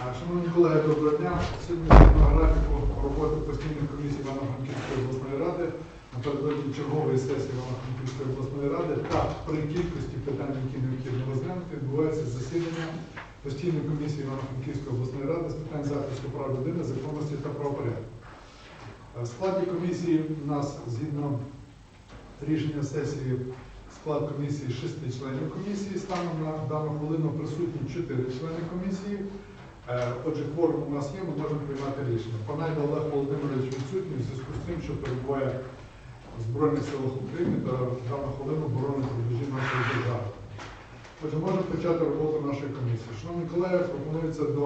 Шановні колеги, доброго дня. Сьогодні згідно графіку роботи постійної комісії Івано-Франківської обласної ради напередодні чергової сесії Івано-Франківської обласної ради та при кількості питань, які необхідно розглянути, відбувається засідання постійної комісії Івано-Франківської обласної ради з питань захисту прав людини, законності та правопорядку. В складі комісії у нас згідно рішення сесії склад комісії шести членів комісії. Станом на дану хвилину присутні чотири члени комісії. Е, Отже, кворум у нас є, ми можемо приймати рішення. Панайда Олег Володимирович відсутній в зв'язку з тим, що перебуває в Збройних силах України та дану хвилину боронить рубежі нашої держави. Отже, можемо почати роботу нашої комісії. Шановні колеги, пропонується до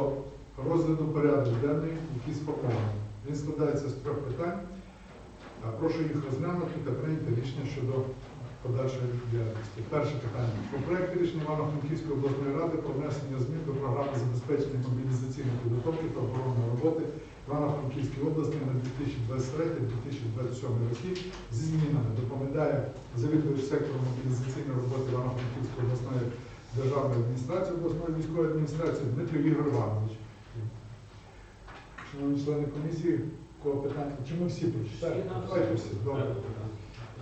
розгляду порядку денний, який сформований. Він складається з трьох питань. Е, Прошу їх розглянути та прийняти рішення щодо подальшої діяльності. Перше питання. Про проект рішення Івано-Франківської обласної ради про внесення змін до програми забезпечення мобілізаційної підготовки та оборонної роботи Івано-Франківської області на 2023-2027 роки зі змінами. Доповідає завідувач сектору мобілізаційної роботи Івано-Франківської обласної державної адміністрації, обласної військової адміністрації Дмитрий Ігор Іванович. Шановні члени комісії, кого питання? Чи ми всі прочитали? Давайте всі. Добре.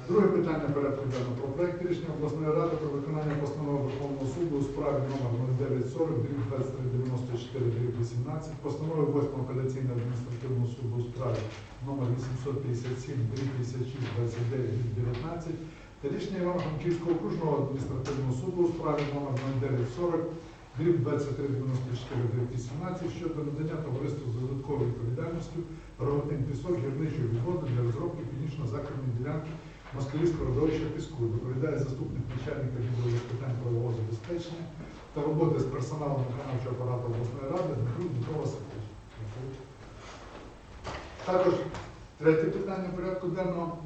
Друге питання порядку денного про проект рішення обласної ради про виконання постанови Верховного суду у справі номер 0940 2394 18 постанови 8 апеляційного адміністративного суду у справі номер 857 56 29 19 та рішення Івано-Франківського окружного адміністративного суду у справі номер 0940 2394 18 щодо надання товариству з додатковою відповідальністю Рогатин пісок гірничої відводу для розробки північно-західної ділянки Москалівського родовища піску. Доповідає заступник начальника відділу з питань правового забезпечення та роботи з персоналом виконавчого апарату обласної ради Дмитро Дмитро Васильович. Також третє питання порядку денного,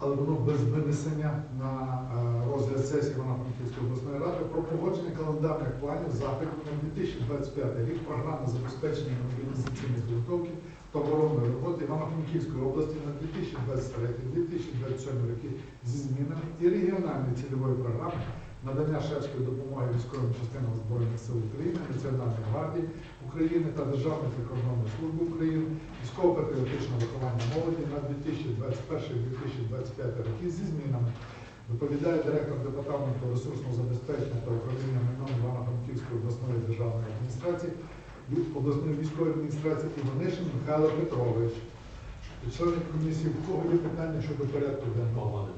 але воно без винесення на е, розгляд сесії Івано-Франківської обласної ради про погодження календарних планів заходів на 2025 рік програми забезпечення мобілізаційної підготовки оборонної роботи Івано-Франківської області на 2023-2027 роки зі змінами і регіональної цільової програми надання шефської допомоги військовим частинам Збройних сил України, Національної гвардії України та Державної прикордонної служби України, військово-патріотичного виховання молоді на 2021-2025 роки зі змінами. Доповідає директор департаменту ресурсного забезпечення та управління майном Івано-Франківської обласної державної адміністрації від обласної військової адміністрації Іванишин Михайло Петрович. Члени комісії, в кого є питання щодо порядку денного?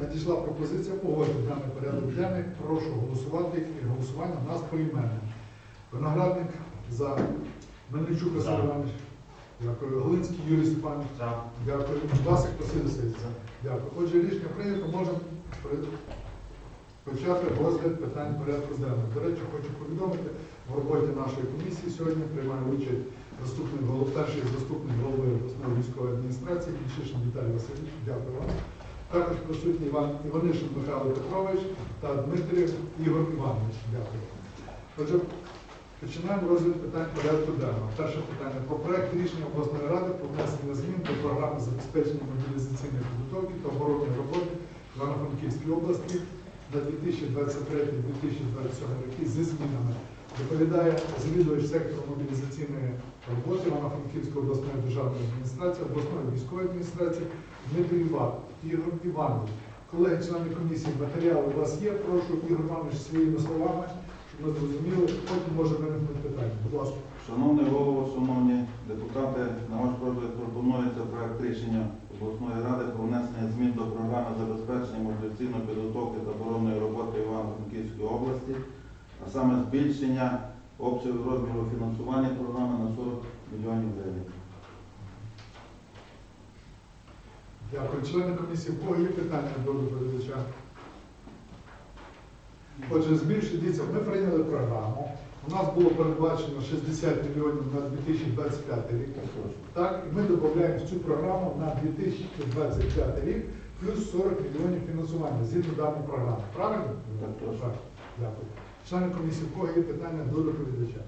Надійшла пропозиція погодити даний порядок денний. Прошу голосувати і голосування у нас поіменно. Виноградник за Мельничук Василь Іванович. Дякую. Глинський Юрій Степанович. Дякую. Васик Василь Васильович. Дякую. Отже, рішення прийнято. Можемо почати розгляд питань порядку денного. До речі, хочу повідомити, в роботі нашої комісії сьогодні приймає участь заступник голов, перший заступник голови обласної військової адміністрації Кільчишин Віталій Васильович. Дякую вам. Також присутній Іван Іванишин Михайло Петрович та Дмитрів Ігор Іванович. Дякую. Отже, починаємо розгляд питань порядку денного. Перше питання про проект рішення обласної ради про внесення змін до програми забезпечення мобілізаційної підготовки та оборонної роботи Івано-Франківській області на 2023-2027 роки зі змінами. Доповідає завідувач сектору мобілізаційної роботи Івано-Франківської обласної державної адміністрації, обласної військової адміністрації Дмитрий Іван, Ігор Іванович. Колеги, члени комісії, матеріали у вас є. Прошу Ігор Іванович своїми словами, щоб ми зрозуміли, потім може виникнути питання. Будь ласка. Шановний голово, шановні депутати, на ваш розгляд пропонується проект рішення обласної ради про внесення змін до програми забезпечення мобілізаційної підготовки та оборонної роботи Івано-Франківської області, а саме збільшення обсягу розміру фінансування програми на 40 мільйонів гривень. Дякую. Члени комісії, у кого є питання до доповідача? Отже, збільшує, дивіться, ми прийняли програму. У нас було передбачено 60 мільйонів на 2025 рік. Так, і ми додаємо в цю програму на 2025 рік плюс 40 мільйонів фінансування згідно даної програми. Правильно? Так. Так. Дякую. Члени комісії, у кого є питання до доповідача?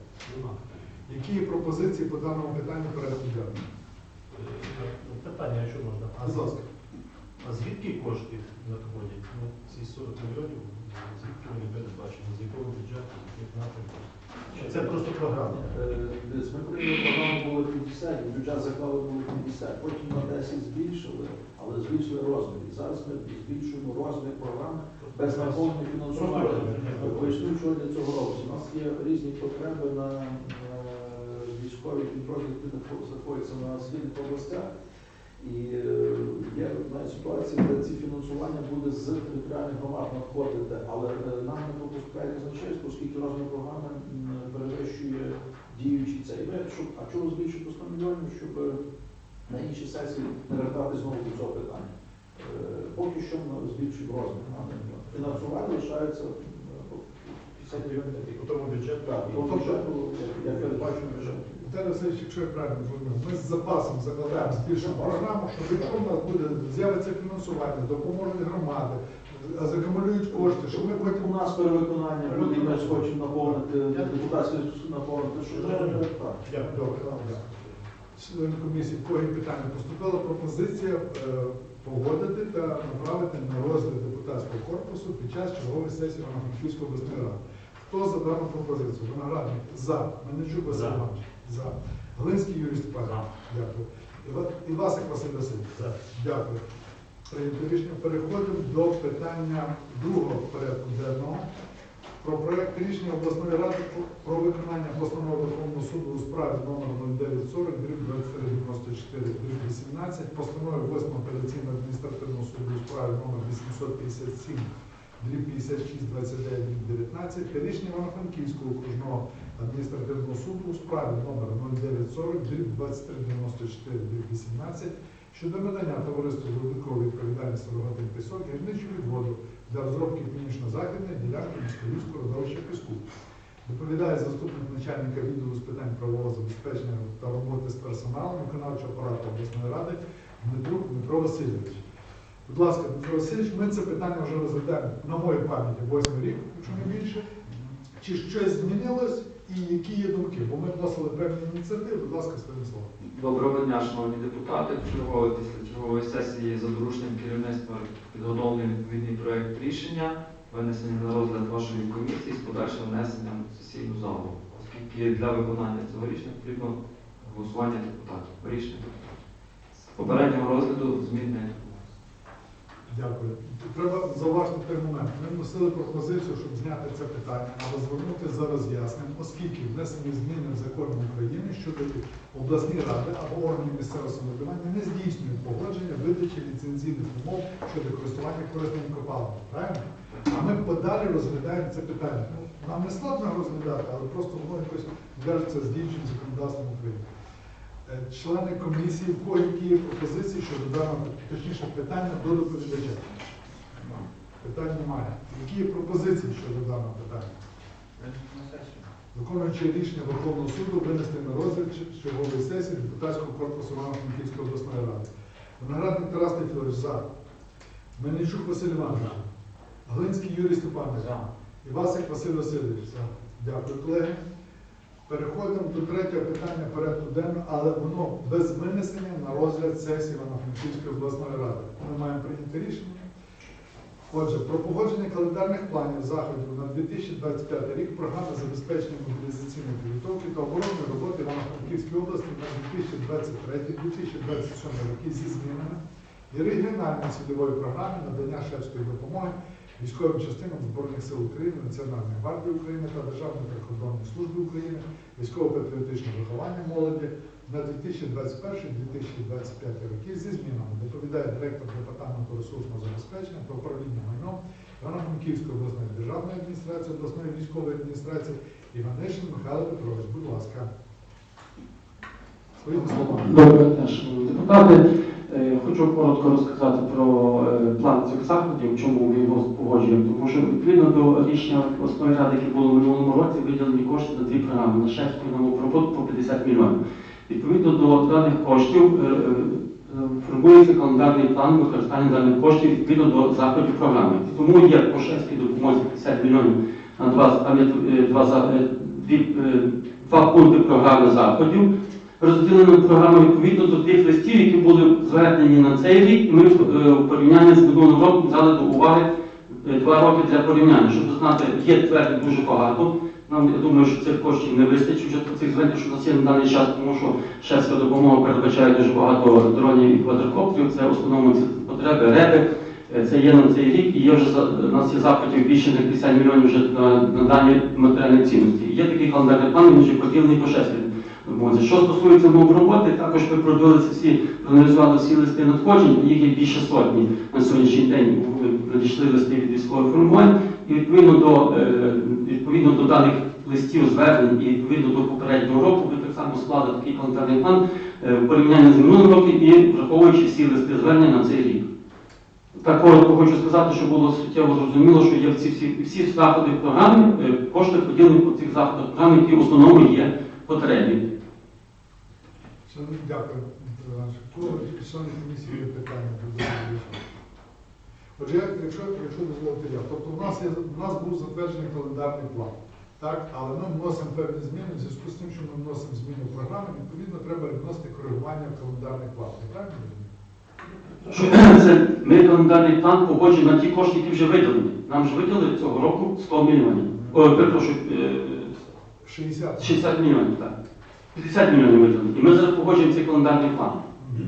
Які є пропозиції по даному питанню порядку денного? Питання, якщо можна. А Будь ласка. А звідки кошти на таку виходять. Ну, ці 40 мільйонів, звідки вони передбачені, з якого бюджету, з яких напрямків. Чи це просто програма? Е, дивись, Ми прийняли програму було 50, бюджет заклали було 50, потім на 10 збільшили, але збільшили розмір. І зараз ми збільшуємо розмір програми без наповнення фінансування. Поясню, що для цього робиться. У нас є різні потреби на е, військові підрозділи, які знаходяться на східних областях. І е, є навіть ситуація, де ці фінансування буде з територіальних громад надходити, але е, нам не пропускає казначейство, оскільки розмір програми перевищує діючий цей. Ми, щоб, а чому збільшити 100 мільйонів, щоб е, на іншій сесії не вертати знову до цього питання. Поки що ми збільшуємо розмір. Фінансування лишається е, 50 мільйонів. По тому бюджету. Бюджету, як- передбачено бюджет. Віталій Васильович, якщо я правильно зрозумів, ми з запасом закладаємо збільшимо програму, щоб якщо в нас буде з'явиться фінансування, допоможуть громади, закумулюють кошти, щоб ми У нас перевиконання буде, ми хочемо наповнити депутатський наповнити, що треба так. Дякую. Добре. Комісії, в кого питання, поступила пропозиція е, погодити та направити на розгляд депутатського корпусу під час чергової сесії Івано-Франківської обласної ради. Хто за дану пропозицію? Виноградник за. Мельничук Василь. Іванович. За. Глинський Юрій Степанович. Дякую. Іва- Івасик Василь Васильович. За. Дякую. Рішення. Переходимо до питання другого порядку денного. Про проект рішення обласної ради про- виконання постанови Верховного суду у справі номер 0940 дріб 2394 дріб 18, постанови 8 апеляційного адміністративного суду у справі номер 857 дріб 56 29 дріб 19 та рішення Івано-Франківського окружного адміністративного суду у справі номер 0940 дріб 2394 дріб 18 щодо надання товариству з відповідальності Рогатин Пісок гірничого відводу для розробки північно-західної ділянки Москалівського родовища піску. Доповідає заступник начальника відділу з питань правового забезпечення та роботи з персоналом виконавчого апарату обласної ради Дмитрук Дмитро Васильович. Будь ласка, Дмитро Васильович, ми це питання вже розглядаємо на моїй пам'яті восьмий рік, якщо не більше. Чи щось змінилось і які є думки? Бо ми вносили певні ініціативи, будь ласка, словом. Доброго дня, шановні депутати. Чергове після чергової сесії за дорученням керівництва підготовлений відповідний проект рішення, винесений на розгляд вашої комісії з подальшим внесенням в сесійну залу, оскільки для виконання цього рішення потрібно голосування депутатів. Рішення. З попереднього розгляду змін не Дякую. Треба зауважити той момент. Ми вносили пропозицію, щоб зняти це питання, але звернути за роз'ясненням, оскільки внесені зміни в закон України щодо обласні ради або органи місцевого самоврядування не здійснюють погодження видачі ліцензійних умов щодо користування корисними копалами. Правильно? А ми подалі розглядаємо це питання. Ну, нам не складно розглядати, але просто воно якось в'яжеться з діючим законодавством України. Е, Члени комісії, в кого які є пропозиції щодо даного, точніше питання до доповідача? Питань немає. Які є пропозиції щодо даного питання? Виконуючи рішення Верховного суду винести на розгляд чергової сесії депутатського корпусу Івано-Франківської обласної ради. Виноградник Тарас Тетярович за. Мельничук Василь Іванович. Глинський Юрій Степанович. Івасик Василь Васильович. За. Дякую, колеги. Переходимо до третього питання порядку денного, але воно без винесення на розгляд сесії Івано-Франківської обласної ради. Ми маємо прийняти рішення. Отже, про погодження календарних планів заходів на 2025 рік програми забезпечення мобілізаційної підготовки та оборонної роботи Івано-Франківської області на 2023-2027 роки зі змінами і регіональної цільової програми надання шефської допомоги військовим частинам Збройних сил України, Національної гвардії України та Державної прикордонної служби України, військово-патріотичне виховання молоді на 2021-2025 роки зі змінами. Доповідає директор департаменту ресурсного забезпечення та управління майном Івано-Франківської обласної державної адміністрації, обласної військової адміністрації Іванишин Михайло Петрович. Будь ласка. Своїм словом. Доброго дня, шановні депутати. Хочу коротко розказати про е, план цих заходів, чому ми його погоджуємо. Тому що відповідно до рішення обласної ради, яке було в минулому році, виділені кошти на дві програми на шефську і роботу по 50 мільйонів. Відповідно до даних коштів е, е, формується календарний план використання даних коштів відповідно до заходів програми. Тому є по шефській допомозі 50 мільйонів на два, там є, два, е, два пункти програми заходів розділена програма відповідно до тих листів, які були звернені на цей рік. І ми е, в порівнянні з минулим роком взяли до уваги е, два роки для порівняння, щоб знати, є твердих дуже багато. Нам я думаю, що цих коштів не вистачить вже цих звернень, що у нас є на даний час, тому що шефська допомога передбачає дуже багато дронів і квадрокоптерів. Це в основному ці потреби реби. Е, Це є на цей рік, і є вже у нас є запитів більше ніж 50 мільйонів вже на, на дані матеріальні цінності. Є такий календарний план, він вже поділений по шести. Що стосується мов роботи, також ми продивилися всі, проаналізували всі листи надходжень, їх є більше сотні на сьогоднішній день. Надійшли листи від військових формувань, і відповідно до, е, відповідно до даних листів звернень і відповідно до попереднього року ми так само склали такий календарний план е, в порівнянні з минулим роком і враховуючи всі листи звернення на цей рік. Так коротко хочу сказати, що було суттєво зрозуміло, що є всі, всі, всі заходи програми, е, кошти поділені по цих заходах програми, які в основному є потребі. Шановні, Дякую. Кого члени комісії є питання до доповідача? Отже, я- якщо, якщо дозволите я, тобто у нас, є, у нас був затверджений календарний план, так? але ми вносимо певні зміни, в зв'язку з тим, що ми вносимо зміни в програму, відповідно треба вносити коригування в календарний план. Правильно це ми календарний план погоджуємо на ті кошти, які вже виділені. Нам ж виділили цього року 100 мільйонів. О, перепрошую, е, 60. 60 мільйонів, так. 50 мільйонів виділені. І ми зараз погоджуємо цей календарний план.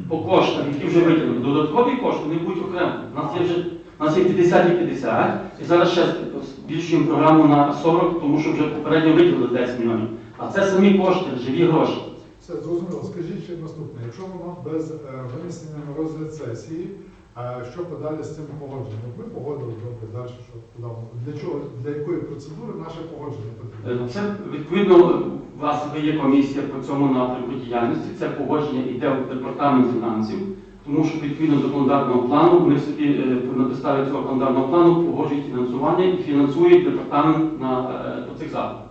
По коштах, які вже виділені. Додаткові кошти не будуть окремо. У нас є вже у нас є 50 і 50, і зараз ще збільшуємо програму на 40, тому що вже попередньо виділили 10 мільйонів. А це самі кошти, живі гроші. Все зрозуміло. Скажіть ще наступне. Якщо воно без е, винесення на розгляд сесії, що подалі з цим погодженням? Ми погодили добре далі, що для чого, для якої процедури наше погодження потрібно? Е, Це відповідно у вас є комісія по цьому напрямку діяльності. Це погодження йде в департамент фінансів, тому що відповідно до календарного плану вони собі е, на підставі цього календарного плану погоджують фінансування і фінансують департамент на е, по цих заходах.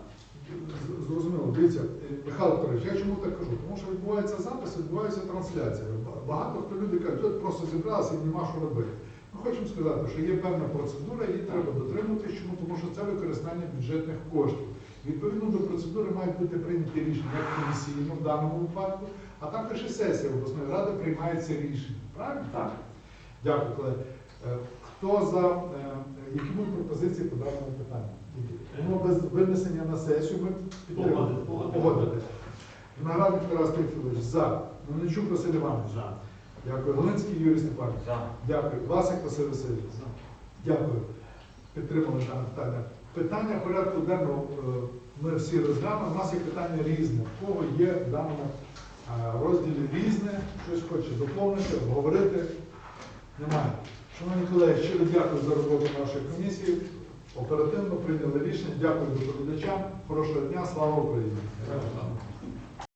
Зрозуміло, дивіться, Михайло Петрович, я чому так кажу? Тому що відбувається запис, відбувається трансляція. Ба- Багато хто люди кажуть, от просто зібралися і нема що робити. Ми хочемо сказати, що є певна процедура, її треба дотримуватись. Чому? Тому що це використання бюджетних коштів. Відповідно до процедури мають бути прийняті рішення як комісійно в даному випадку, а також і сесія обласної ради приймає це рішення. Правильно? Так. Дякую, колеги. Е, Хто за е, які будуть пропозиції по даному питанню? Воно без винесення на сесію ми підтримуємо. Погодити. Виноградник Тарас Тимофійович за. Мельничук Василь Іванович. За. Дякую. Голинський Юрій Степанович. За. Дякую. Власик Василь Васильович. Дякую. Підтримали дане питання. Питання порядку денного е, ми всі розглянули. У нас є питання різне. В кого є в даному е, розділі різне, щось хоче доповнити, обговорити. Немає. Шановні колеги, щиро дякую за роботу нашої комісії. Оперативно прийняли рішення. Дякую доповідачам. Хорошого дня. Слава Україні!